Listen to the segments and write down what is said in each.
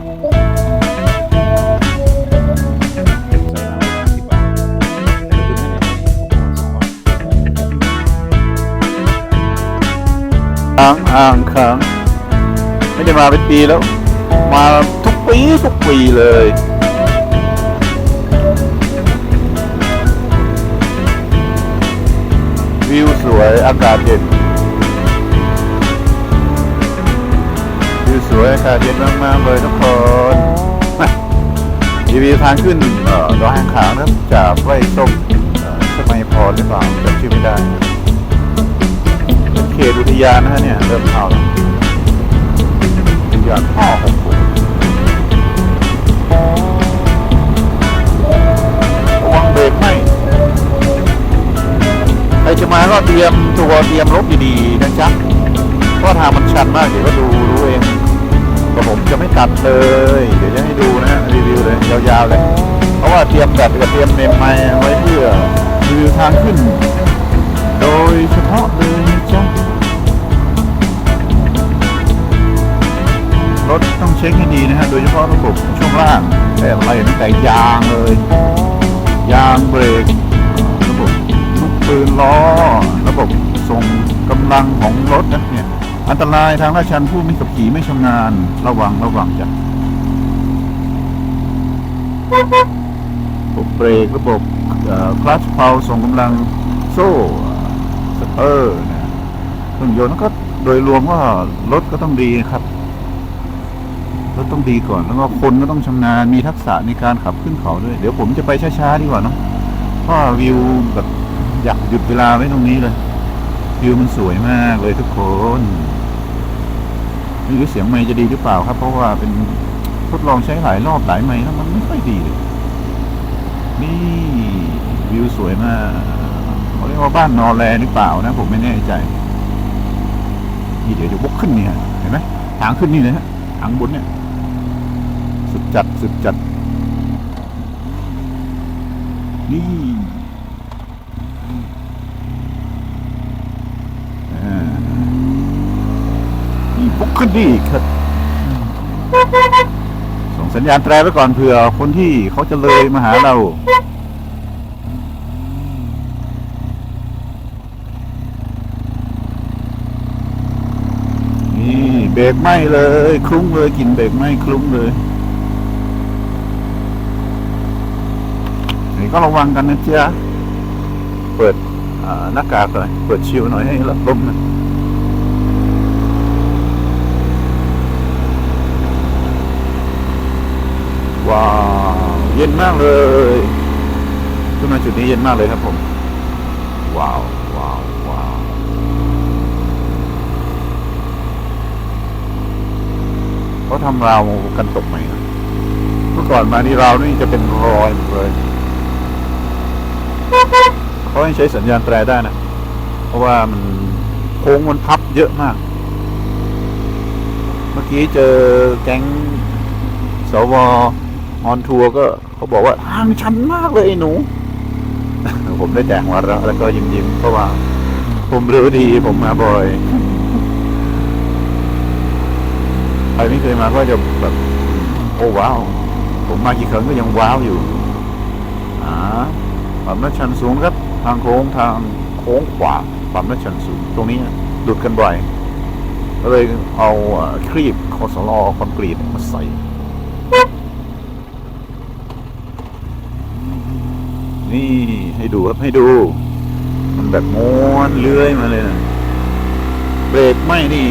ค้างอ่างค้างไม่ได้มาเป็นปีแล้ว มาทุกปีทุกปีเลยวิวสวยอากาศเย็น สวยอากาศเย็นมากๆเลยทุกคนยีวีทางขึ้นร้อดอยหางขางนะจากไร่ส้มสมัยพรหรือเปล่าจำชื่อไม่ได้ เขตอุทยานนะฮะเนี่ย ตัดเลย เดี๋ยวจะให้ดูนะฮะรีวิวเลยยาวๆเลย เพราะว่าเตรียมแบตกับเตรียมเมมไมค์ไว้เพื่อรีวิวทางขึ้น โดยเฉพาะเลยจ๊ะรถต้องเช็คให้ดีนะฮะ โดยเฉพาะระบบช่วงล่างแต่อะไรตั้งแต่ยางเลย ยางเบรกระบบลูกปืนล้อ ระบบส่งกำลังของรถนะเนี่ย อันตรายทางลาดชันผู้ไม่ขับขี่ไม่ชำนาญระวังระวังจ้ะระบบเบรกระบบคลัตช์เพาส่งกำลังโซ่สเตอร์นะเครื่องยนต์ก็โดยรวมว่ารถก็ต้องดีครับรถต้องดีก่อนแล้วก็คนก็ต้องชำนาญมีทักษะในการขับขึ้นเขาด้วย เดี๋ยวผมจะไปช้าๆดีกว่าเนาะเพราะวิวแบบอยากหยุดเวลาไว้ตรงนี้เลย วิวมันสวยมากเลยทุกคนไม่รู้เสียงไมค์จะดีหรือเปล่าครับ เพราะว่าเป็นทดลองใช้หลายรอบหลายไมค์แล้วมันไม่ค่อยดีเลยนี่วิวสวยมากเขาเรียกว่าบ้านนอแลหรือเปล่านะ ผมไม่แน่ใจนี่เดี๋ยวจะวกขึ้นเนี่ยเห็นไหมทางขึ้นนี่เลยฮะทางบนเนี่ย สุดจัดสุดจัดนี่อ่า นี่ปุ๊กขึ้นนี่ครับส่งสัญญาณแตรไว้ก่อนเผื่อคนที่เขาจะเลยมาหาเรานี่เบรกไหมเลย คลุ้งเลยกินเบรกไหมคลุ้งเลยนี่ก็ระวังกันนะเจ๊ะเปิดหน้ากากหน่อยเปิดชิวหน่อยให้รับลมหนะว้าว เย็นมากเลยขึ้นมาจุดนี้เย็นมากเลยครับผม ว้าว ว้าว ว้าว เขาทำราวกันตกไหมนะเมื่อก่อนมานี่ราวนี่จะเป็นรอยหมดเลยเขาให้ใช้สัญญาณแตรได้นะ เพราะว่ามันโค้งมันพับเยอะมาก เมื่อกี้เจอแก๊งสว ออนทัวร์ก็เขาบอกว่าทางชันมากเลยหนู ผมได้แต่งหัวเราะแล้วก็ยิ้มยิ้มๆเพราะว่า ผมรู้ดีผมมาบ่อยใครไม่เคยมาก็จะแบบโอ้ว้าว ผมมากี่ครั้งก็ยังว้าวอยู่อ่าความลาดชันสูงครับ ทางโค้งทางโค้งขวาความลาดชันสูง ตรงนี้หลุดกันบ่อยก็เลยเอาครีบคอสลอคอนกรีตมาใส่ นี่ให้ดูครับให้ดู มันแบบม้วนเลื้อยมาเลยนะเบรกไม่นี่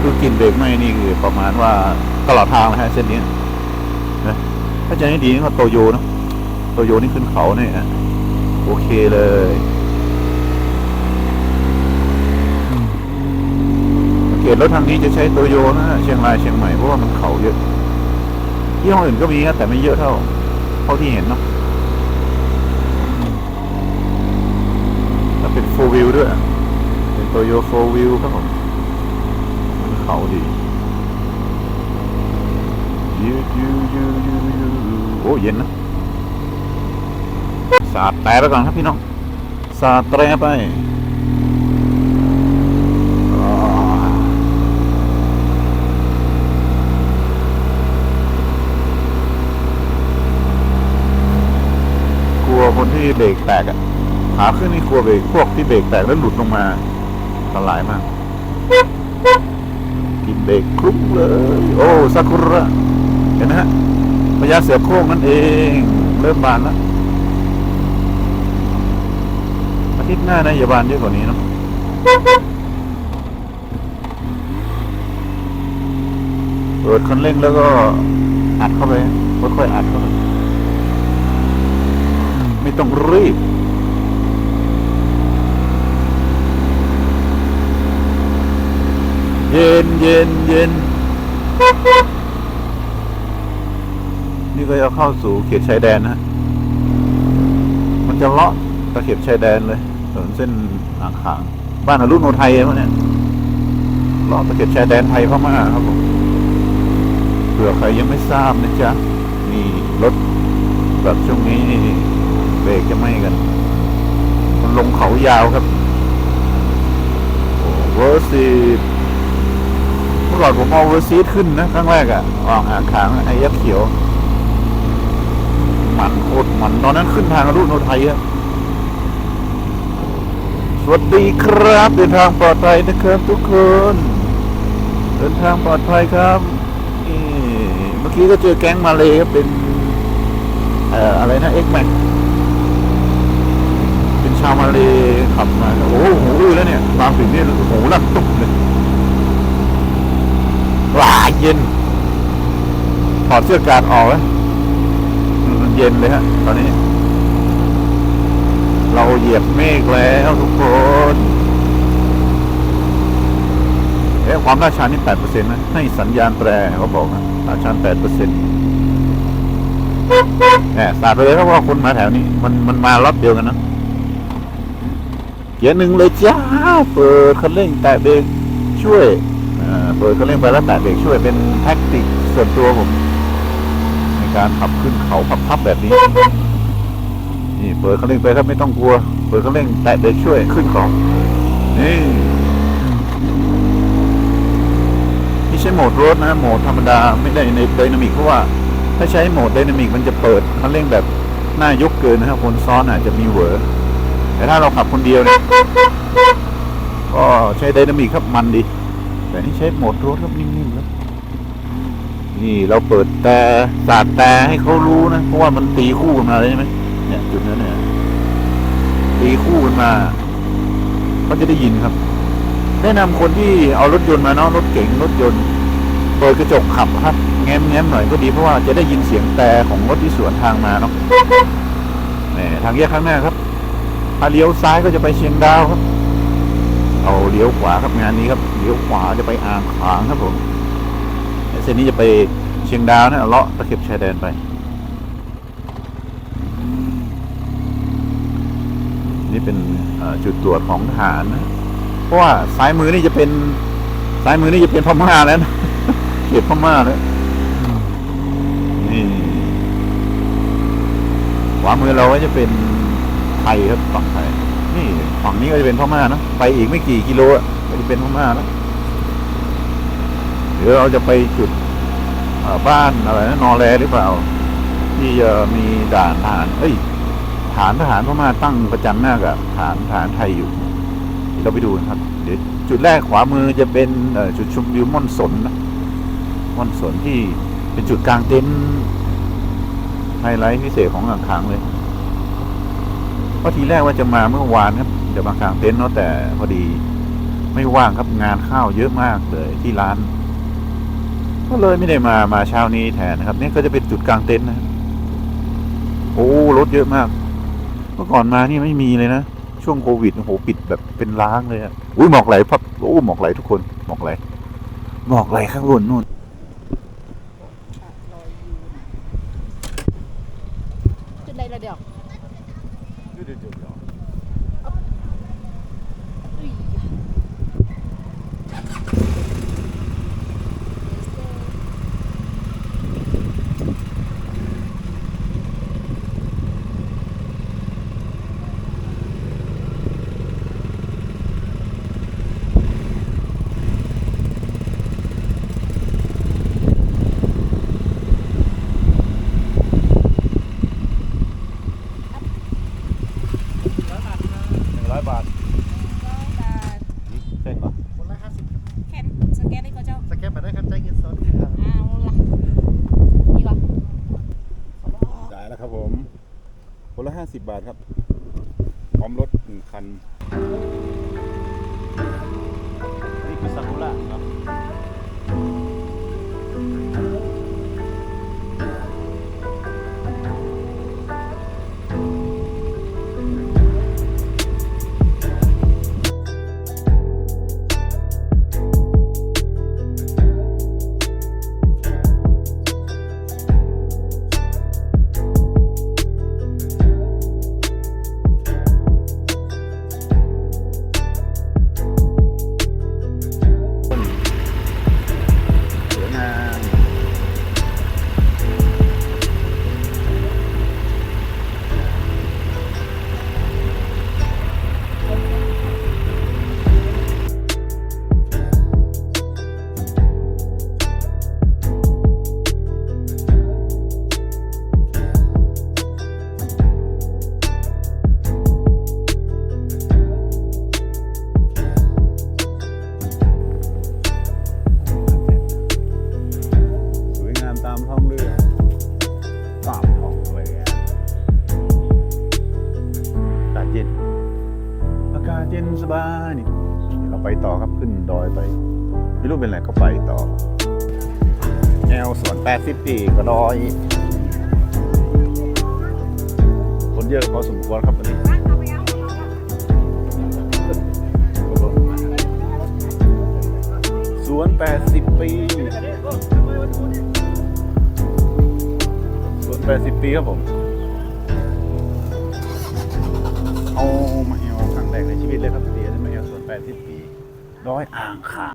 คือกินเบรกไม่นี่คือประมาณว่าตลอดทางนะฮะเส้นนี้นะถ้าจะให้ดีนี่ก็โตโยนะโตโยนี่ขึ้นเขาเนี่ยโอเคเลยสังเกตรถทางนี้จะใช้โตโยนะเชียงรายเชียงใหม่เพราะว่ามันเขาเยอะที่ห้องอื่นก็มีนะแต่ไม่เยอะเท่าเท่าที่เห็นเนาะ เป็นโฟวิลด้วย เป็นโตโยโฟวิลครับผมมันเขาดียูยูยูยูยูโอ้เย็นนะ สาดแต่ไปก่อนครับพี่น้อง สาดแตรไปกลัวคนที่เด็กแตกอะ ขาขึ้นนี่กลัวเบรกพวกที่เบรกแตกแล้วหลุดลงมาอันตรายมาก กินเบรกคลุ้มเลย โอ้ซากุระเห็นนะฮะพญาเสือโคร่งนั่นเอง เริ่มบานแล้วอาทิตย์หน้านะอย่าบานเยอะกว่านี้เนาะเปิดคันเร่งแล้วก็อัดเข้าไปค่อยๆอัดเข้าไปไม่ต้องรีบ เย็นเย็นเย็นนี่ก็จะเข้าสู่เขตชายแดนนะ มันจะเลาะตะเข็บชายแดนเลยถนนเส้นอ่างขาง บ้านอรุณโนไทยพวกเนี้ยเลาะตะเข็บชายแดนไทยพม่าครับผมเผื่อใครยังไม่ทราบนะจ๊ะนี่รถแบบช่วงนี้เบรกจะไม่กัน มันลงเขายาวครับ โอ้เวอร์ซี มื่อก่อนผมเอาเวอร์ซีดขึ้นนะครั้งแรกอะออกอ่างขางไอ้ยักษ์เขียว มันโคตรมันตอนนั้นขึ้นทางรุณโนไทยอะสวัสดีครับ เดินทางปลอดภัยนะครับทุกคน เดินทางปลอดภัยครับเมื่อกี้ก็เจอแก๊งมาเลยครับเป็นเอ่ออะไรนะเอ็กแม็กเป็นชาวมาเลยขับมาโอ้โหหูอื้อแล้วเนี่ยบางสิ่งนี่หูลั่นตุ๊บเลย เย็น ถอดเสื้อกาดออกแล้วมันเย็นเลยฮะ ตอนนี้ เราเหยียบเมฆแล้วทุกคนเอ๊ะความราชันนี่แปดเปอร์เซ็นต์นะ ให้สัญญาณแตรเขาบอกนะราชันแปดเปอร์เซ็นต์แหมสาดไปเลยครับว่าคนมาแถวนี้ มันมันมาล็อตเดียวกันนะเกียร์หนึ่งเลยจ้า เปิดคันเร่ง แตะเบรกช่วย อ่าเปิดคันเร่งไปแล้วแตะเบรกช่วยเป็นแท็กติกส่วนตัวผมในการขับขึ้นเขาพับพับแบบนี้ นี่เปิดคันเร่งไปครับไม่ต้องกลัว เปิดคันเร่งแตะเบรกช่วยขึ้นเขานี่ที่ใช้โหมดรถนะโหมดธรรมดาไม่ได้ในไดนามิกเพราะว่า ถ้าใช้โหมดไดนามิกมันจะเปิดคันเร่งแบบหน้ายกเกินนะครับคนซ้อนอาจจะมีเหวอแต่ถ้าเราขับคนเดียวเนี่ยก็ใช้ไดนามิกครับมันดี แต่นี่ใช้โหมดรถครับนิ่มๆครับนี่เราเปิดแต่สาดแต่ให้เขารู้นะเพราะว่ามันตีคู่กันมาเลยใช่ไหมเนี่ยจุดนั้นเนี่ยตีคู่กันมาเขาจะได้ยินครับ แนะนำคนที่เอารถยนต์มาเนาะรถเก๋งรถยนต์ เปิดกระจกขับครับ แง้มแง้มหน่อยก็ดีเพราะว่าจะได้ยินเสียงแต่ของรถที่สวนทางมาเนาะนี่ทางแยกข้างหน้าครับถ้าเลี้ยวซ้ายก็จะไปเชียงดาวครับ เอาเลี้ยวขวาครับงานนี้ครับเลี้ยวขวาจะไปอ่างขางครับผมเส้นนี้จะไปเชียงดาวนะเลาะตะเข็บชายแดนไป นี่เป็นจุดตรวจของทหารนะเพราะว่าซ้ายมือนี่จะเป็นซ้ายมือนี่จะเป็นพม่าแล้วนะเขตพม่าแล้วนี่ขวามือเราก็จะเป็นไทยครับฝั่งไทย ฝั่งนี้ก็จะเป็นพม่านะไปอีกไม่กี่กิโลอะก็จะเป็นพม่าแล้วเดี๋ยวเราจะไปจุดบ้านอะไรนะนอแลหรือเปล่า ที่จะมีด่านทหารเอ้ยฐานทหารพม่าตั้งประจันหน้ากับฐานทหารไทยอยู่เดี๋ยวเราไปดูนะครับ เดี๋ยวจุดแรกขวามือจะเป็นจุดชมวิวม่อนสนนะม่อนสนที่เป็นจุดกลางเต็นท์ไฮไลท์พิเศษของอ่างค้างเลยเพราะทีแรกว่าจะมาเมื่อวานครับ จะมากางเต็นท์เนาะแต่พอดี ไม่ว่างครับงานข้าวเยอะมากเลยที่ร้าน ก็เลยไม่ได้มามาเช้านี้แทนนะครับ นี่ก็จะเป็นจุดกลางเต็นท์นะโอ้รถเยอะมากเมื่อก่อนมานี่ไม่มีเลยนะช่วงโควิดโอ้โหปิดแบบเป็นล้างเลยอะอุ้ยหมอกไหลพับโอ้หมอกไหลทุกคนหมอกไหลหมอกไหลข้างบนนู่น เย็น อากาศเย็นสบายนี่เดี๋ยวเราไปต่อครับขึ้นดอยไป ไม่รู้เป็นอะไรก็ไปต่อ แนวสวน80ปีก็ดอย คนเยอะพอสมควรครับวันนี้สวน80ปีสวน80ปีครับผม เอามาเอวครั้งแรกในชีวิตเลยครับเดียวมาเอวส่วนแปดที่ปีร้อยอ่างขาง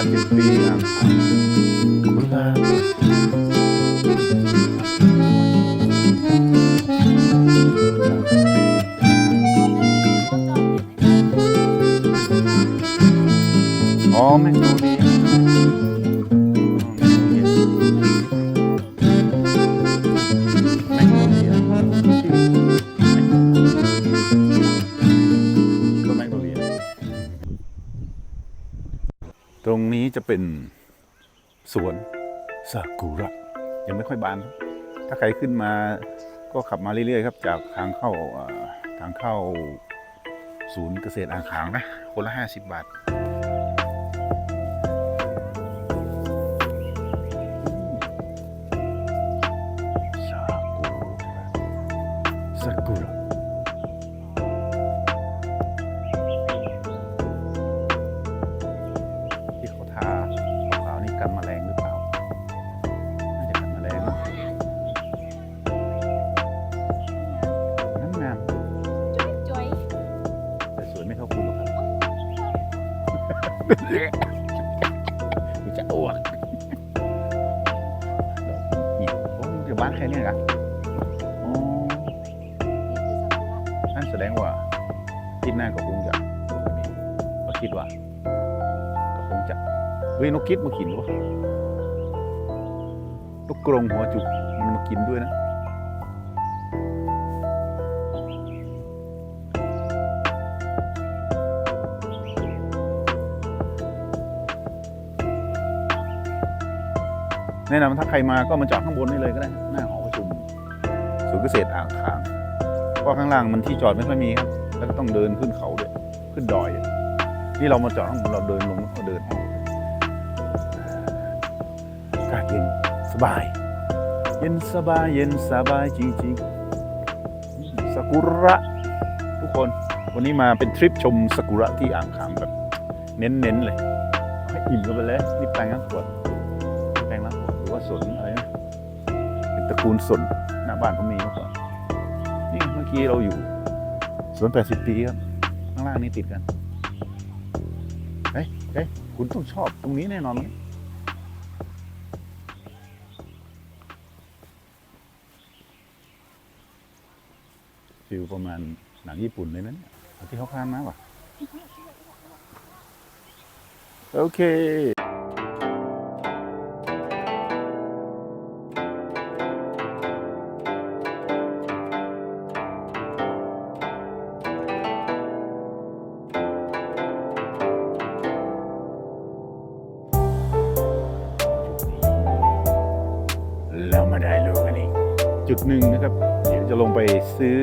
รถแปด จะเป็นสวนซากุระยังไม่ค่อยบาน ถ้าใครขึ้นมาก็ขับมาเรื่อยๆครับ จากทางเข้าทางเข้าศูนย์เกษตรอ่างขางนะ คนละ 50 บาท มันจะอ้วกหิวโอ้เดี๋ยวบ้านแค่เนี้ยกันอ๋อนั่นแสดงว่าคิดหน้าก็คงจะก็คิดว่าก็คงจะเฮ้ยนกคิดมากินหรือเปล่านกกรงหัวจุกมันมากินด้วยนะ แนะนำถ้าใครมาก็มาจอดข้างบนนี่เลยก็ได้หน้าหอประชุมศูนย์เกษตรอ่างขางเพราะข้างล่างมันที่จอดไม่ค่อยมีครับ แล้วก็ต้องเดินขึ้นเขาด้วยขึ้นดอยนี่เรามาจอดข้างบนเราเดินลงแล้วก็เดินออกอากาศเย็นสบาย เย็นสบายเย็นสบายจริงๆซากุระทุกคนวันนี้มาเป็นทริปชมซากุระที่อ่างขางแบบเน้นๆเลยอาให้อิ่มกันไปเลยนี่แปลงน้ำขวด สนอะไรนะเป็นตระกูลสนหน้าบ้านเขามีมื่อก่อนนี่เมื่อกี้เราอยู่สวน80ปีครับข้างล่างนี่ติดกันเฮ้ยเฮ้ยคุณต้องชอบตรงนี้แน่นอนเลยฟิลประมาณหนังญี่ปุ่นเลยนะเนี่ยเอาที่เขาคานมาป่ะโอเค จุดหนึ่งนะครับ เดี๋ยวจะลงไปซื้อ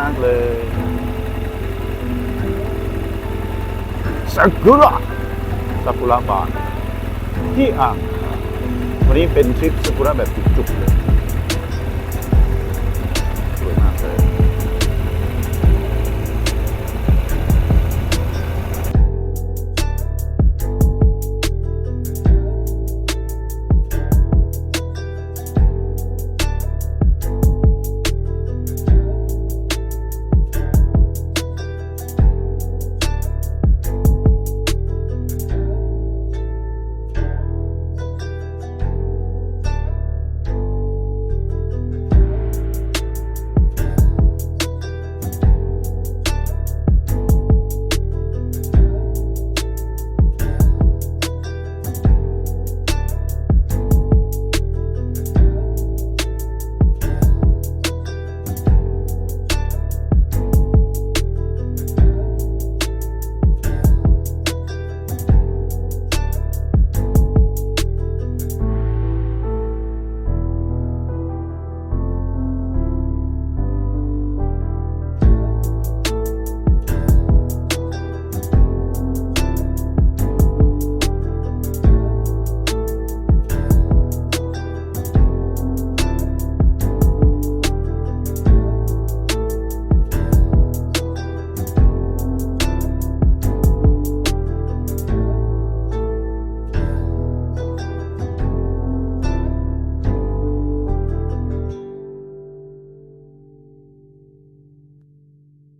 ากเลยซากุระซากุระบานที่อ่างวันนี้เป็นทริปซากุระแบบจุกๆเลย